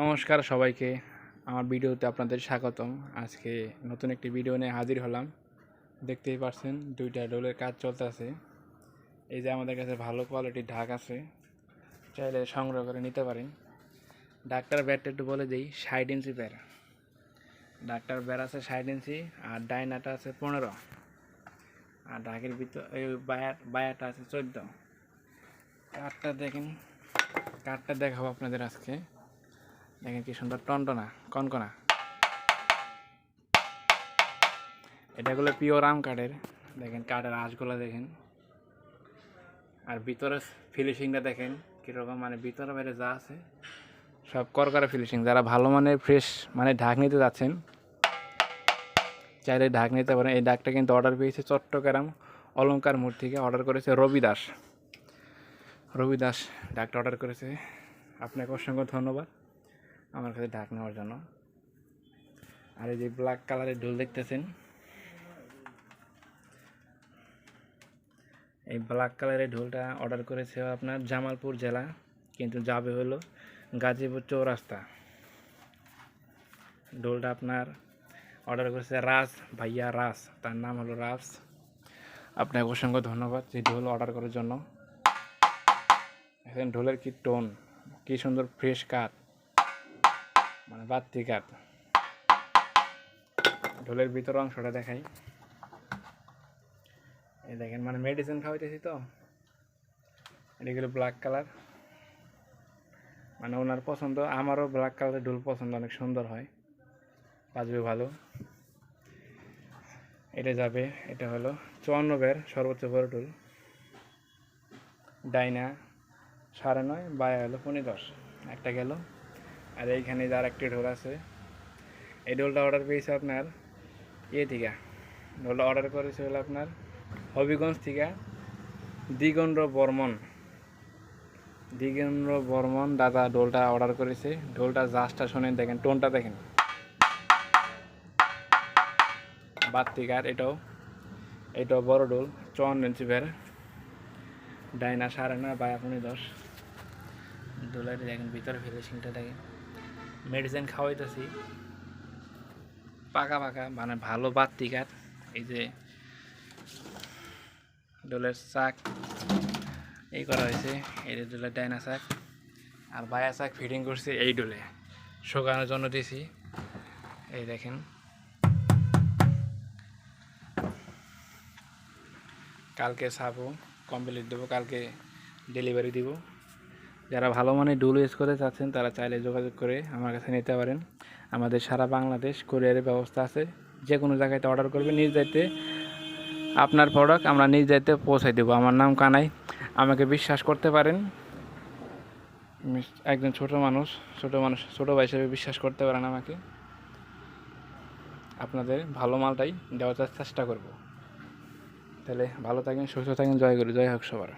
নমস্কার সবাইকে। আমার ভিডিওতে আপনাদের স্বাগতম। আজকে নতুন একটি ভিডিও নিয়ে হাজির হলাম। দেখতেই পাচ্ছেন দুইটা ডোলের কাজ চলতেছে। এই যে আমাদের কাছে ভালো কোয়ালিটির ঢাক আছে, চাইলে সংগ্রহ করে নিতে পারেন। ডাক্তার ব্যাটটা একটু বলে দিই, ষাট ইঞ্চি প্যার ডাক্তার ব্যার আছে ষাট ইঞ্চি আর ডাইনাটা আছে পনেরো। আর ঢাকের ভিতর বায়ার বায়াটা আছে চোদ্দ। কাঠটা দেখেন, কাঠটা দেখাবো আপনাদের আজকে। দেখেন কি সুন্দর টনটনা, কনকনা। এটাগুলো পিওর আম কাঠের, দেখেন কাঠের আঁশগুলো দেখেন। আর ভিতরে ফিনিশিংটা দেখেন, কীরকম মানে ভিতরে বাইরে যা আছে, সব করকরা ফিনিশিং। যারা ভালো মানের ফ্রেশ মানে ঢাক নিতে যাচ্ছেন, চাইলে ঢাক নিতে পারেন। এই ডাকটা কিন্তু অর্ডার পেয়েছে চট্টগ্রাম অলঙ্কার মোড় থেকে, অর্ডার করেছে রবি দাস রবি দাস ডাকটা অর্ডার করেছে। আপনাকে অসংখ্য ধন্যবাদ। আমার কাছে ঢাক নেওয়ার জন্য। আর এই যে ব্ল্যাক কালারের ঢোল দেখতেছেন? এই ব্ল্যাক কালারের ঢোলটা অর্ডার করেছে আপনার জামালপুর জেলা, কিন্তু যাবে হলো গাজীপুর চৌরাস্তা। ঢোলটা আপনার অর্ডার করেছে রাজ, ভাইয়া রাজ, তার নাম হলো রাজ। আপনাকে অসংখ্য ধন্যবাদ এই ঢোল অর্ডার করার জন্য। এখন ঢোলের কি টোন কি সুন্দর ফ্রেশ কাঠ মানে ঢোলের ভিতর অংশটা দেখাই। এই দেখেন মানে মেডিসিন খাওয়াইতেছি তো। এগুলো ব্ল্যাক কালার মানে ওনার পছন্দ, আমারও ব্ল্যাক কালারের ঢোল পছন্দ, অনেক সুন্দর হয়। বাজবে ভালো। এটা যাবে, এটা হলো চুয়ান্ন বের সর্বোচ্চ বড় ঢোল। ডাইনা সাড়ে নয়, বায়া হলো পনেরো দশ। একটা গেল। আর এইখানে যার একটি ঢোল আছে। এই ঢোলটা অর্ডার পেয়েছে আপনার ইয়ে থেকে। ঢোলটা অর্ডার করেছে হলো আপনার হবিগঞ্জ থেকে দিগন্দ্র বর্মন। দিগেন্দ্র বর্মন দাদা ঢোলটা অর্ডার করেছে। ঢোলটা জাস্টটা শোনেন দেখেন টোনটা দেখেন। বাত্তিকার এটাও। এটাও বড় ঢোল, চুয়ান্ন ইঞ্চি বের ডাইনা সাড়ে নয় বা এখনই দশ। ডলার দেখেন, ভিতরে ফিনিশিংটা দেখেন। মেডিসিন খাওয়াইতেছি। পাকা পাকা মানে ভালো বাত্তি এই যে ডোলের শাক, এই করা হয়েছে। এই ডোলের ডাইনা শাক। আর বায়া শাক ফিটিং করছি এই ডোলে। শোকানোর জন্য দিয়েছি এই দেখেন। কালকে সাবো কমপ্লিট দেবো, কালকে ডেলিভারি দিব। যারা ভালো মানের ডুল ইউজ করতে চাচ্ছেন, তারা চাইলে যোগাযোগ করে আমার কাছে নিতে পারেন। আমাদের সারা বাংলাদেশ কুরিয়ারের ব্যবস্থা আছে। যে কোনো জায়গাতে অর্ডার করবে নিজ দায়িত্বে আপনার প্রোডাক্ট আমরা নিজ দায়িত্বে পৌঁছাই দেবো। আমার নাম কানাই। আমাকে বিশ্বাস করতে পারেন। একজন ছোট মানুষ ছোট মানুষ, ছোট ভাই হিসেবে বিশ্বাস করতে পারেন আমাকে। আপনাদের ভালো মালটাই দেওয়ার চেষ্টা করব। তাহলে ভালো থাকেন, সুস্থ থাকেন, জয় করি জয় হোক সবার।